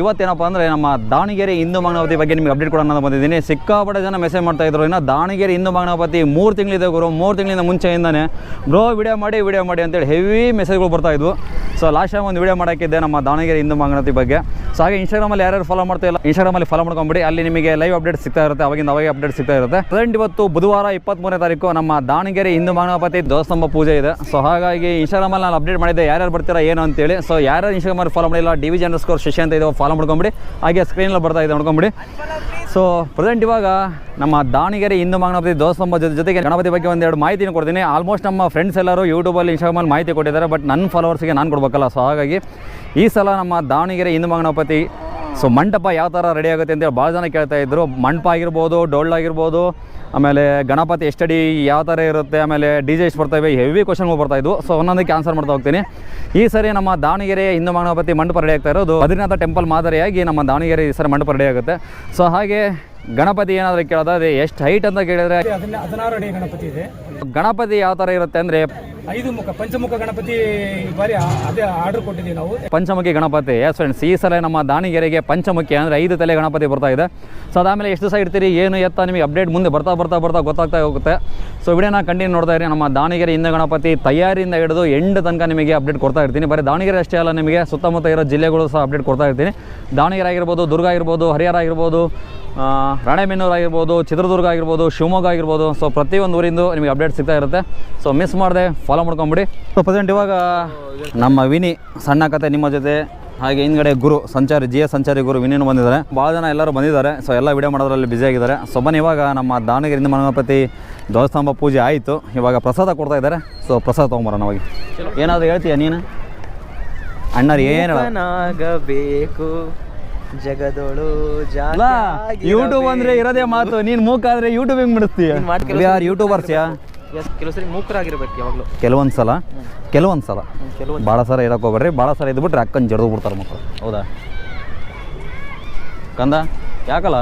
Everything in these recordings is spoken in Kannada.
ಇವತ್ತೇನಪ್ಪ ಅಂದರೆ ನಮ್ಮ ದಾವಣಗೆರೆ ಹಿಂದೂ ಮಗನಪತಿ ಬಗ್ಗೆ ನಿಮಗೆ ಅಪ್ಡೇಟ್ ಕೊಡೋಣ ಬಂದಿದ್ದೀನಿ. ಸಿಕ್ಕಾಪಟ್ಟೆ ಜನ ಮೆಸೇಜ್ ಮಾಡ್ತಾ ಇದ್ರು. ಇನ್ನು ದಾವಣಗೆರೆ ಹಿಂದೂ ಮಗನಪತಿ ಮೂರು ತಿಂಗಳಿದೆ ಗುರು. ಮೂರು ತಿಂಗಳಿಂದ ಮುಂಚೆಯಿಂದನೇ. ಬ್ರೋ ವಿಡಿಯೋ ಮಾಡಿ ವಿಡಿಯೋ ಮಾಡಿ ಅಂತೇಳಿ ಹೆವಿ ಮೆಸೇಜ್ಗಳು ಬರ್ತಾ ಇದ್ವು. ಸೊ ಲಾಸ್ಟ್ ಟೈಮ್ ಒಂದು ವಿಡಿಯೋ ಮಾಡೋಕ್ಕಿದ್ದೆ ನಮ್ಮ ದಾವಣಗೆರೆ ಹಿಂದೂ ಮಗನಪತಿ ಬಗ್ಗೆ. ಸೊ ಹಾಗೆ ಇನ್ಸ್ಟಾಗ್ರಾಮಲ್ಲಿ ಯಾರ್ಯಾರು ಫಾಲೋ ಮಾಡ್ತಾ ಇಲ್ಲ ಇನ್ಸ್ಟಾಗ್ರಾಮಲ್ಲಿ ಫಾಲೋ ಮಾಡ್ಕೊಂಬಿಡಿ. ಅಲ್ಲಿ ನಿಮಗೆ ಲೈವ್ ಅಪ್ಡೇಟ್ ಸಿಗ್ತಾ ಇರುತ್ತೆ. ಅವಾಗಿಂದ ಅವಾಗೆ ಅಪ್ಡೇಟ್ ಸಿಗ್ತಾ ಇರುತ್ತೆ. ಪ್ರೆಸೆಂಟ್ ಇವತ್ತು ಬುಧವಾರ ಇಪ್ಪತ್ತ್ಮೂರನೇ ತಾರೀಕು ನಮ್ಮ ದಾವಣಗೆರೆ ಹಿಂದೂ ಮಗನಪತಿ ಧ್ವಜಸ್ತಂಭ ಪೂಜೆ ಇದೆ. ಸೊ ಹಾಗಾಗಿ ಇನ್ಸ್ಟಾಗ್ರಾಮಲ್ಲಿ ನಾನು ಅಪ್ಡೇಟ್ ಮಾಡಿದ್ದೆ. ಯಾರ್ಯಾರು ಬರ್ತೀರಾ, ಏನು ಅಂತೇಳಿ. ಸೊ ಯಾರು ಇನ್ಸ್ಟಾಗ್ರಾಮಲ್ಲಿ ಫಾಲೋ ಮಾಡಿಲ್ಲ ಡಿ ವಿ ಜನ್ ಸ್ಕೋರ್ ಶಶಿ ಅಂತ ಫಾಲೋ ಮಾಡ್ಕೊಂಬಿಡಿ. ಹಾಗೆ ಸ್ಕ್ರೀನಲ್ಲಿ ಬರ್ತಾ ಇದೆ ನೋಡ್ಕೊಂಬಿಡಿ. ಸೊ ಪ್ರೆಸೆಂಟ್ ಇವಾಗ ನಮ್ಮ ದಾವಣಗೆರೆ ಹಿಂದೂ ಮಗನಪತಿ ದೋಸ್ತಂಬ ಜೊತೆ ಜೊತೆಗೆ ಗಣಪತಿ ಬಗ್ಗೆ ಒಂದೆರಡು ಮಾಹಿತಿನ ಕೊಡ್ತೀನಿ. ಆಲ್ಮೋಸ್ಟ್ ನಮ್ಮ ಫ್ರೆಂಡ್ಸ್ ಎಲ್ಲರೂ ಯೂಟ್ಯೂಬಲ್ಲಿ ಇನ್ಸ್ಟಾಗ್ರಾಮಲ್ಲಿ ಮಾಹಿತಿ ಕೊಟ್ಟಿದ್ದಾರೆ ಬಟ್ ನನ್ನ ಫಾಲೋವರ್ಸ್ಗೆ ನಾನು ಕೊಡಬೇಕಲ್ಲ. ಸೊ ಹಾಗಾಗಿ ಈ ಸಲ ನಮ್ಮ ದಾವಣಗೆರೆ ಹಿಂದೂ ಮಗನಪತಿ ಸೊ ಮಂಟಪ ಯಾವ ಥರ ರೆಡಿ ಆಗುತ್ತೆ ಅಂತೇಳಿ ಭಾಳ ಜನ ಕೇಳ್ತಾ ಇದ್ರು. ಮಂಟಪ ಆಗಿರ್ಬೋದು, ಡೊಳ್ಳು ಆಗಿರ್ಬೋದು ಆಮೇಲೆ ಗಣಪತಿ ಎಷ್ಟಡಿ ಯಾವ ಥರ ಇರುತ್ತೆ ಆಮೇಲೆ ಡಿ ಜೆ ಎಷ್ಟು ಬರ್ತವೆ ಹೆವಿ ಕ್ವಶನ್ಗಳು ಬರ್ತಾ ಇದ್ವು. ಸೊ ಒಂದೊಂದಕ್ಕೆ ಆನ್ಸರ್ ಮಾಡ್ತಾ ಹೋಗ್ತೀನಿ. ಈ ಸರಿ ನಮ್ಮ ದಾವಣಗೆರೆ ಹಿಂದೂ ಮಹಾಗಣಪತಿ ಮಂಟಪ ರೆಡಿ ಆಗ್ತಾ ಇರೋದು. ಬದ್ರಿನಾಥ ಟೆಂಪಲ್ ಮಾದರಿಯಾಗಿ ನಮ್ಮ ದಾವಣಗೆರೆ ಈ ಸರಿ ಮಂಟಪ ರೆಡಿ ಆಗುತ್ತೆ. ಸೊ ಹಾಗೆ ಗಣಪತಿ ಏನಾದರೂ ಕೇಳೋದಾದ್ರೆ ಎಷ್ಟು ಹೈಟ್ ಅಂತ ಕೇಳಿದರೆ ಹದಿನಾರು ಅಡಿ ಗಣಪತಿ ಇದೆ. ಗಣಪತಿ ಯಾವ ಥರ ಇರುತ್ತೆ ಅಂದರೆ ಐದು ಮುಖ, ಪಂಚಮುಖ ಗಣಪತಿ ಬಾರಿ ಅದೇ ಆರ್ಡರ್ ಕೊಟ್ಟಿದ್ದೀವಿ ನಾವು. ಪಂಚಮುಖಿ ಗಣಪತಿ. ಎಸ್ ಫ್ರೆಂಡ್ಸ್ ಈ ಸಲ ನಮ್ಮ ದಾವಣಗೆರೆಗೆ ಪಂಚಮುಖಿ ಅಂದರೆ ಐದು ತಲೆ ಗಣಪತಿ ಬರ್ತಾ ಇದೆ. ಸೊ ಅದಾದಮೇಲೆ ಎಷ್ಟು ದಿವಸ ಇರ್ತೀರಿ, ಏನು ಎತ್ತ, ನಿಮಗೆ ಅಪ್ಡೇಟ್ ಮುಂದೆ ಬರ್ತಾ ಬರ್ತಾ ಬರ್ತಾ ಗೊತ್ತಾಗ್ತಾ ಹೋಗುತ್ತೆ. ಸೊ ವಿಡಿಯೋನ ಕಂಟಿನ್ಯೂ ನೋಡ್ತಾ ಇರಿ. ನಮ್ಮ ದಾವಣಗೆರೆ ಇಂದ ಗಣಪತಿ ತಯಾರಿಯಿಂದ ಹಿಡಿದು ಎಂಡ್ ತನಕ ನಿಮಗೆ ಅಪ್ಡೇಟ್ ಕೊಡ್ತಾ ಇರ್ತೀನಿ. ಬರೀ ದಾವಣಗೆರೆ ಅಷ್ಟೇ ಅಲ್ಲ, ನಿಮಗೆ ಸುತ್ತಮುತ್ತ ಇರೋ ಜಿಲ್ಲೆಗಳು ಸಹ ಅಪ್ಡೇಟ್ ಕೊಡ್ತಾ ಇರ್ತೀನಿ. ದಾವಣಗೆರೆ ಆಗಿರ್ಬೋದು, ದುರ್ಗ ಆಗಿರ್ಬೋದು, ಹರಿಹರ ಆಗಿರ್ಬೋದು ರಾಣೆಬೆನ್ನೂರು ಆಗಿರ್ಬೋದು, ಚಿತ್ರದುರ್ಗ ಆಗಿರ್ಬೋದು, ಶಿವಮೊಗ್ಗ ಆಗಿರ್ಬೋದು. ಸೊ ಪ್ರತಿಯೊಂದು ಊರಿಂದು ನಿಮಗೆ ಅಪ್ಡೇಟ್ ಸಿಗ್ತಾ ಇರುತ್ತೆ. ಸೊ ಮಿಸ್ ಮಾಡದೆ ಫಾಲೋ ಮಾಡ್ಕೊಂಬಿಡಿ. ಸೊ ಪ್ರೆಸೆಂಟ್ ಇವಾಗ ನಮ್ಮ ವಿನಿ ಸಣ್ಣ ಕತೆ ನಿಮ್ಮ ಜೊತೆ ಹಾಗೆ ಹಿಂದ್ಗಡೆ ಗುರು ಸಂಚಾರಿ ಜಿ ಎಸ್ ಸಂಚಾರಿ ಗುರು ವಿನಿನು ಬಂದಿದ್ದಾರೆ. ಭಾಳ ಜನ ಎಲ್ಲರೂ ಬಂದಿದ್ದಾರೆ ಸೊ ಎಲ್ಲ ವಿಡಿಯೋ ಮಾಡೋದ್ರಲ್ಲಿ ಬ್ಯುಸಿ ಆಗಿದ್ದಾರೆ. ಸೊ ಬನ್ನಿ ಇವಾಗ ನಮ್ಮ ದಾವಣಗೆರೆಯಿಂದ ಮನಗಣಪತಿ ಧ್ವಜಸ್ತಂಭ ಪೂಜೆ ಆಯಿತು. ಇವಾಗ ಪ್ರಸಾದ ಕೊಡ್ತಾ ಇದ್ದಾರೆ. ಸೊ ಪ್ರಸಾದ ತೊಗೊಂಬರೋಣ ಅವಾಗ ಏನಾದರೂ ಹೇಳ್ತೀಯ ನೀನು? ಅಣ್ಣರು ಏನಾಗಬೇಕು ನಾಗಬೇಕು ಜಗದೊಳು ಯೂಟ್ಯೂಬ್ ಅಂದ್ರೆ ಇರೋದೇ ಮಾತು. ನೀನು ಮೂಕ ಆದ್ರೆ ಯೂಟ್ಯೂಬ್ ಹೆಂಗ್ ಬಿಡಿಸ್ತೀಯ? ಯೂಟ್ಯೂಬರ್ಸ್ಯಾ ಯಾರು ಯೂಟ್ಯೂಬರ್ಸ್ ಯಾ? ಕೆಲವು ಸರಿ ಮೂಕರಾಗಿರ್ಬೇಕು ಯಾವಾಗಲೂ. ಕೆಲವೊಂದು ಸಲ ಕೆಲವೊಂದು ಸಲ. ಕೆಲವೊಂದು ಭಾಳ ಸಲ. ಇರಕ್ಕೆ ಹೋಗ್ಬೇಡ್ರಿ ಭಾಳ ಸಲ ಇದ್ಬಿಟ್ರೆ ಅಕ್ಕನ್ ಜಡ್ದು ಬಿಡ್ತಾರೆ ಮಕ್ಕಳು ಹೌದಾ? ಕಂದ ಯಾಕಲ್ಲ?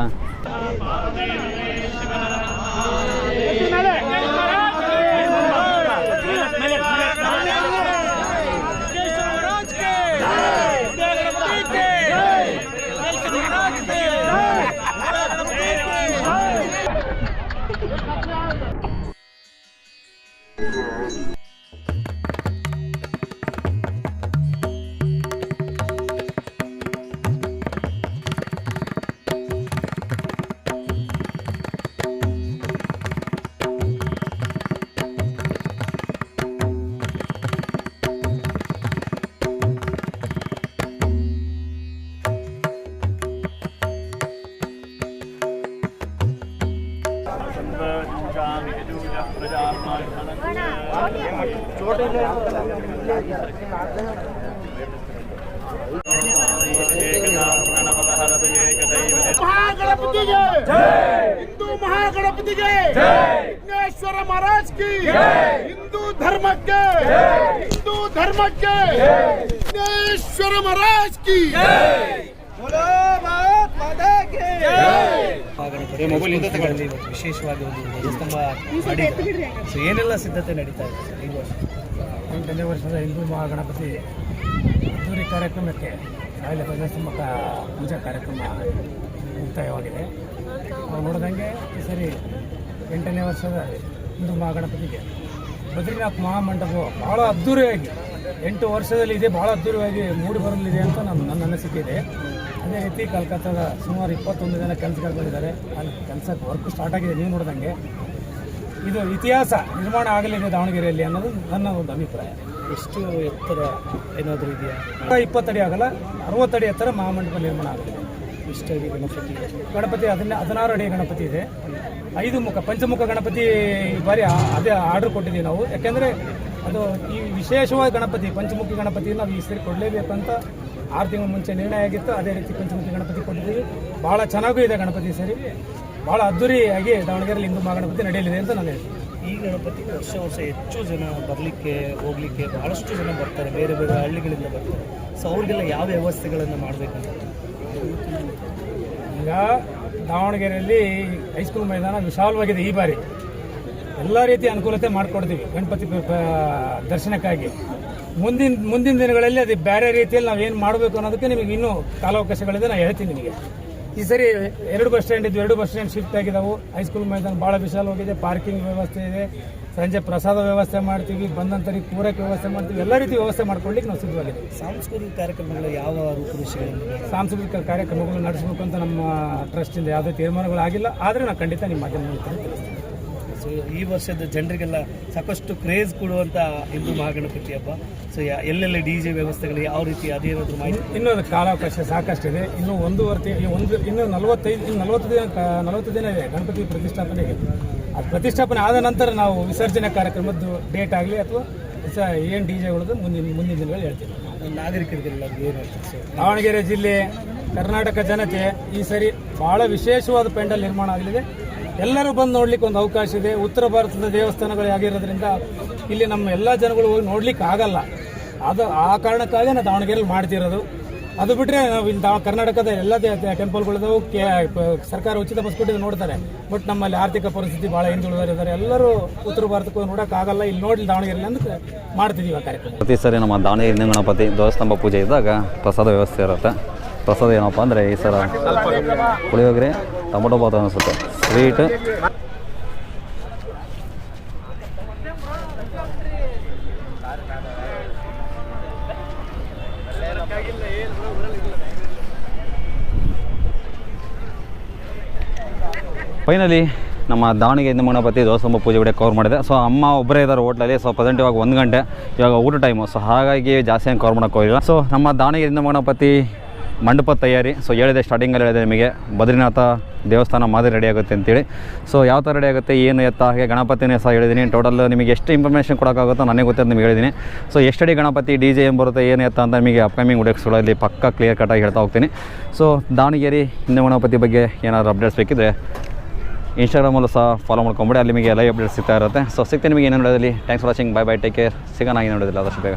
महागणपति जय हिंदू महागणपति जय विघ्नेश्वर महाराज की हिंदू धर्म के हिंदू धर्म के विघ्नेश्वर महाराज की ವಿಶೇಷವಾಗಿ ಒಂದು ಧ್ವಜಸ್ತಂಭ ಸೊ ಏನೆಲ್ಲ ಸಿದ್ಧತೆ ನಡೀತಾ ಇದೆ ಸರ್, ಈ ವರ್ಷ? ಎಂಟನೇ ವರ್ಷದ ಹಿಂದೂ ಮಹಾಗಣಪತಿ ಅದ್ದೂರಿ ಕಾರ್ಯಕ್ರಮಕ್ಕೆ ಕಾಯಿಲೆ ಧ್ವಜಸ್ತಂಭ ಪೂಜಾ ಕಾರ್ಯಕ್ರಮ ಮುಕ್ತಾಯವಾಗಿದೆ. ನಾವು ನೋಡಿದಂಗೆ ಈ ಸರಿ ಎಂಟನೇ ವರ್ಷದ ಹಿಂದೂ ಮಹಾಗಣಪತಿಗೆ ಬದ್ರಿನಾಥ್ ಮಹಾಮಂಟಪವು ಭಾಳ ಅದ್ಧೂರಿಯಾಗಿ, ಎಂಟು ವರ್ಷದಲ್ಲಿ ಇದೆ ಭಾಳ ಅದ್ಧೂರಿಯಾಗಿ ಮೂಡಿ ಬರಲಿದೆ ಅಂತ ನಮ್ಮ ನನ್ನ ಅನಿಸಿಕೆ ಇದೆ. ಅದೇ ರೀತಿ ಕಲ್ಕತ್ತಾದ ಸುಮಾರು ಇಪ್ಪತ್ತೊಂದು ಜನ ಕೆಲಸಗಾರ ಬಂದಿದ್ದಾರೆ. ಅಲ್ಲಿ ಕೆಲಸಕ್ಕೆ ವರ್ಕ್ ಸ್ಟಾರ್ಟ್ ಆಗಿದೆ ನೀವು ನೋಡಿದಂಗೆ. ಇದು ಇತಿಹಾಸ ನಿರ್ಮಾಣ ಆಗಲಿದೆ ದಾವಣಗೆರೆಯಲ್ಲಿ ಅನ್ನೋದು ನನ್ನ ಒಂದು ಅಭಿಪ್ರಾಯ. ಎಷ್ಟು ಎತ್ತರ ಏನಾದರೂ ಇದೆಯಾ? ಇಪ್ಪತ್ತಡಿ ಆಗಲ್ಲ ಅರವತ್ತಡಿ ಎತ್ತರ ಮಹಾಮಂಟಪ ನಿರ್ಮಾಣ ಆಗಲಿದೆ ಇಷ್ಟಾಗಿ ಗಣಪತಿ? ಗಣಪತಿ ಅದನ್ನ ಹದಿನಾರು ಅಡಿ ಗಣಪತಿ ಇದೆ. ಐದು ಮುಖ ಪಂಚಮುಖ ಗಣಪತಿ ಈ ಬಾರಿ ಆ- ಅದೇ ಆರ್ಡರ್ ಕೊಟ್ಟಿದ್ದೀವಿ ನಾವು. ಯಾಕೆಂದರೆ ಅದು ಈ ವಿಶೇಷವಾದ ಗಣಪತಿ ಪಂಚಮುಖಿ ಗಣಪತಿ ನಾವು ಈ ಸರಿ ಕೊಡಲೇಬೇಕಂತ ಆರು ತಿಂಗಳ ಮುಂಚೆ ನಿರ್ಣಯ ಆಗಿತ್ತು ಅದೇ ರೀತಿ ಪಂಚಮುಖಿ ಗಣಪತಿ ಕೊಟ್ಟಿದ್ದೀವಿ. ಭಾಳ ಚೆನ್ನಾಗೂ ಇದೆ ಗಣಪತಿ ಸರಿ. ಭಾಳ ಅದ್ದೂರಿಯಾಗಿ ದಾವಣಗೆರೆಯಲ್ಲಿ ಹಿಂದೂ ಮಹಾಗಣಪತಿ ನಡೆಯಲಿದೆ ಅಂತ ನಾನು ಹೇಳ್ತೀನಿ. ಈ ಗಣಪತಿ ವರ್ಷ ವರ್ಷ ಹೆಚ್ಚು ಜನ ಬರಲಿಕ್ಕೆ ಹೋಗ್ಲಿಕ್ಕೆ ಬಹಳಷ್ಟು ಜನ ಬರ್ತಾರೆ ಬೇರೆ ಬೇರೆ ಹಳ್ಳಿಗಳಿಂದ ಬರ್ತಾರೆ. ಸೊ ಅವ್ರಿಗೆಲ್ಲ ಯಾವ ವ್ಯವಸ್ಥೆಗಳನ್ನು ಮಾಡಬೇಕಂತ? ಈಗ ದಾವಣಗೆರೆಯಲ್ಲಿ ಹೈಸ್ಕೂಲ್ ಮೈದಾನ ವಿಶಾಲವಾಗಿದೆ ಈ ಬಾರಿ. ಎಲ್ಲ ರೀತಿಯ ಅನುಕೂಲತೆ ಮಾಡಿಕೊಡ್ತೀವಿ ಗಣಪತಿ ದರ್ಶನಕ್ಕಾಗಿ. ಮುಂದಿನ ಮುಂದಿನ ದಿನಗಳಲ್ಲಿ ಅದು ಬೇರೆ ರೀತಿಯಲ್ಲಿ ನಾವು ಏನು ಮಾಡಬೇಕು ಅನ್ನೋದಕ್ಕೆ ನಿಮಗೆ ಇನ್ನೂ ಕಾಲಾವಕಾಶಗಳಿದೆ. ನಾನು ಹೇಳ್ತೀನಿ ನಿಮಗೆ. ಈ ಸರಿ ಎರಡು ಬಸ್ ಸ್ಟ್ಯಾಂಡ್ ಇದ್ವು. ಎರಡು ಬಸ್ ಸ್ಟ್ಯಾಂಡ್ ಶಿಫ್ಟ್ ಆಗಿದಾವು. ಹೈಸ್ಕೂಲ್ ಮೈದಾನ ಭಾಳ ವಿಶಾಲವಾಗಿದೆ ಪಾರ್ಕಿಂಗ್ ವ್ಯವಸ್ಥೆ ಇದೆ. ಸಂಜೆ ಪ್ರಸಾದ ವ್ಯವಸ್ಥೆ ಮಾಡ್ತೀವಿ. ಬಂದಂತರಿಗೆ ಪೂರೈಕೆ ವ್ಯವಸ್ಥೆ ಮಾಡ್ತೀವಿ. ಎಲ್ಲ ರೀತಿ ವ್ಯವಸ್ಥೆ ಮಾಡ್ಕೊಳ್ಳಿಕ್ಕೆ ನಾವು ಸಿದ್ಧವಾಗಿದೆ ಸಾಂಸ್ಕೃತಿಕ ಕಾರ್ಯಕ್ರಮಗಳು ಯಾವ ರೂಪುರೇಷೆಗಳಿಂದ ಸಾಂಸ್ಕೃತಿಕ ಕಾರ್ಯಕ್ರಮಗಳು ನಡೆಸಬೇಕು ಅಂತ ನಮ್ಮ ಟ್ರಸ್ಟಿಂದ ಯಾವುದೇ ತೀರ್ಮಾನಗಳು ಆಗಿಲ್ಲ. ಆದರೆ ನಾನು ಖಂಡಿತ ನಿಮ್ಮ ಮಾಧ್ಯಮ ಮೂಲಕ ತಿಳಿಸ್ತೀನಿ. ಸೊ ಈ ವರ್ಷದ ಜನರಿಗೆಲ್ಲ ಸಾಕಷ್ಟು ಕ್ರೇಜ್ ಕೊಡುವಂಥ ಹಿಂದೂ ಮಹಾಗಣಪತಿ ಹಬ್ಬ. ಸೊ ಎಲ್ಲೆಲ್ಲ ಡಿ ಜೆ ವ್ಯವಸ್ಥೆಗಳು ಯಾವ ರೀತಿ ಅದೇನಾದರೂ ಮಾಡಿ? ಇನ್ನೊಂದು ಕಾಲಾವಕಾಶ ಕಾಲಾವಕಾಶ ಸಾಕಷ್ಟಿದೆ. ಇನ್ನು ಒಂದೂವರೆ ತಿಂಗಳು ಒಂದು ಇನ್ನು ನಲವತ್ತೈದು ಇನ್ನು ನಲವತ್ತು ದಿನ ನಲವತ್ತು ದಿನ ಇದೆ ಗಣಪತಿ ಪ್ರತಿಷ್ಠಾಪನೆಗೆ. ಅದು ಪ್ರತಿಷ್ಠಾಪನೆ ಆದ ನಂತರ ನಾವು ವಿಸರ್ಜನೆ ಕಾರ್ಯಕ್ರಮದ್ದು ಡೇಟ್ ಆಗಲಿ ಅಥವಾ ಏನು ಡಿ ಜೆಗಳದ್ದು ಮುಂದಿನ ಮುಂದಿನ ದಿನಗಳು ಹೇಳ್ತೀವಿ. ನಾಗರಿಕರಿಗೆಲ್ಲ ದಾವಣಗೆರೆ ಜಿಲ್ಲೆ ಕರ್ನಾಟಕ ಜನತೆ ಈ ಸರಿ ಬಹಳ ವಿಶೇಷವಾದ ಪೆಂಡಲ್ ನಿರ್ಮಾಣ ಆಗಲಿದೆ. ಎಲ್ಲರೂ ಬಂದು ನೋಡ್ಲಿಕ್ಕೆ ಒಂದು ಅವಕಾಶ ಇದೆ. ಉತ್ತರ ಭಾರತದ ದೇವಸ್ಥಾನಗಳು ಆಗಿರೋದ್ರಿಂದ ಇಲ್ಲಿ ನಮ್ಮ ಎಲ್ಲ ಜನಗಳು ಹೋಗಿ ನೋಡ್ಲಿಕ್ಕೆ ಆಗಲ್ಲ. ಅದು ಆ ಕಾರಣಕ್ಕಾಗಿ ನಾವು ದಾವಣಗೆರೆಯಲ್ಲಿ ಮಾಡ್ತಿರೋದು. ಅದು ಬಿಟ್ಟರೆ ನಾವು ಇಲ್ಲಿ ಕರ್ನಾಟಕದ ಎಲ್ಲ ಟೆಂಪಲ್ಗಳದವು ಕೆ ಸರ್ಕಾರ ಉಚಿತ ಬಸ್ ಕೊಟ್ಟಿದ್ದು ನೋಡ್ತಾರೆ. ಬಟ್ ನಮ್ಮಲ್ಲಿ ಆರ್ಥಿಕ ಪರಿಸ್ಥಿತಿ ಭಾಳ ಹಿಂದುಳಿದಾರೆ ಎಲ್ಲರೂ ಉತ್ತರ ಭಾರತಕ್ಕೆ ನೋಡೋಕ್ಕಾಗಲ್ಲ ಇಲ್ಲಿ ನೋಡಿ ದಾವಣಗೆರೆಯಲ್ಲಿ ಅಂತ ಮಾಡ್ತಿದ್ದೀವಿ ಆ ಕಾರ್ಯಕ್ರಮ. ಪ್ರತಿ ಸರಿ ನಮ್ಮ ದಾವಣಗೆರೆ ಗಣಪತಿ ಧ್ವಜಸ್ತಂಭ ಪೂಜೆ ಇದ್ದಾಗ ಪ್ರಸಾದ ವ್ಯವಸ್ಥೆ ಇರುತ್ತೆ. ಪ್ರಸಾದ ಏನಪ್ಪ ಅಂದರೆ ಈ ಸಲ ಪುಳಿಯೋಗರೆ, ಟೊಮೊಟೊ ಬಾತ್ ಅನಿಸುತ್ತೆ. ಸ್ವೀಟ್ ಫೈನಲಿ ನಮ್ಮ ದಾವಣಗೆರೆ ಮಣಪತಿ ಗಣಪತಿ ಧ್ವಜಸ್ತಂಭ ಪೂಜೆ ವಿಡಿಯೋ ಕವರ್ ಮಾಡಿದೆ. ಸೊ ಅಮ್ಮ ಒಬ್ಬರೇ ಇದ್ದಾರೆ ಹೋಟ್ಲಲ್ಲಿ ಸೊ ಪ್ರೆಸೆಂಟ್ ಇವಾಗ ಒಂದು ಗಂಟೆ. ಇವಾಗ ಊಟ ಟೈಮು ಸೊ ಹಾಗಾಗಿ ಜಾಸ್ತಿ ಏನು ಕವರ್ ಮಾಡೋಕ್ಕೆ ಹೋಗಿಲ್ಲ. ಸೊ ನಮ್ಮ ದಾವಣಗೆರೆ ಮಣಪತಿ ಮಂಟಪದ ತಯಾರಿ. ಸೊ ಹೇಳಿದೆ ಸ್ಟಾರ್ಟಿಂಗಲ್ಲಿ ಹೇಳಿದೆ ನಿಮಗೆ. ಬದ್ರಿನಾಥ ದೇವಸ್ಥಾನ ಮಾದರಿ ರೆಡಿ ಆಗುತ್ತೆ ಅಂತೇಳಿ. ಸೊ ಯಾವ ಥರ ರೆಡಿ ಆಗುತ್ತೆ, ಏನು ಎತ್ತ, ಹಾಗೆ ಗಣಪತಿನೇ ಸಹ ಹೇಳಿದ್ದೀನಿ ಟೋಟಲ್ ನಿಮಗೆ ಎಷ್ಟು ಇನ್ಫಾರ್ಮೇಷನ್ ಕೊಡೋಕ್ಕಾಗುತ್ತೋ ನನಗೆ ಗೊತ್ತೆ ನಿಮಗೆ ಹೇಳಿದ್ದೀನಿ ಸೊ ಎಷ್ಟಡಿ ಗಣಪತಿ ಡಿ ಜೆ ಏನು ಬರುತ್ತೆ, ಏನು ಎತ್ತ ಅಂತ ನಿಮಗೆ ಅಪ್ಕಮಿಂಗ್ ಉಡೆಕ್ಸ್ಗಳಲ್ಲಿ ಪಕ್ಕ ಕ್ಲಿಯರ್ ಕಟ್ಟಾಗಿ ಹೇಳ್ತಾ ಹೋಗ್ತೀನಿ. ಸೊ ದಾವಣಗೆರೆ ಹಿಂದೂ ಗಣಪತಿ ಬಗ್ಗೆ ಏನಾದರೂ ಅಪ್ಡೇಟ್ಸ್ ಬೇಕಿದ್ರೆ ಇನ್ಸ್ಟಾಗ್ರಾಮಲ್ಲೂ ಸಹ ಫಾಲೋ ಮಾಡ್ಕೊಂಬಿಡಿ. ಅಲ್ಲಿ ನಿಮಗೆ ಲೈವ್ ಅಪ್ಡೇಟ್ಸ್ ಸಿಗ್ತಾ ಇರುತ್ತೆ. ಸೊ ಸಿಗ್ತೀನಿ ನಿಮಗೆ ಏನು ನೋಡೋದಲ್ಲಿ thanks for watching bye bye take care ಸಿಗೋಣ ಏನು ನೋಡೋದಿಲ್ಲ ಆದಷ್ಟು ಬೇಗ.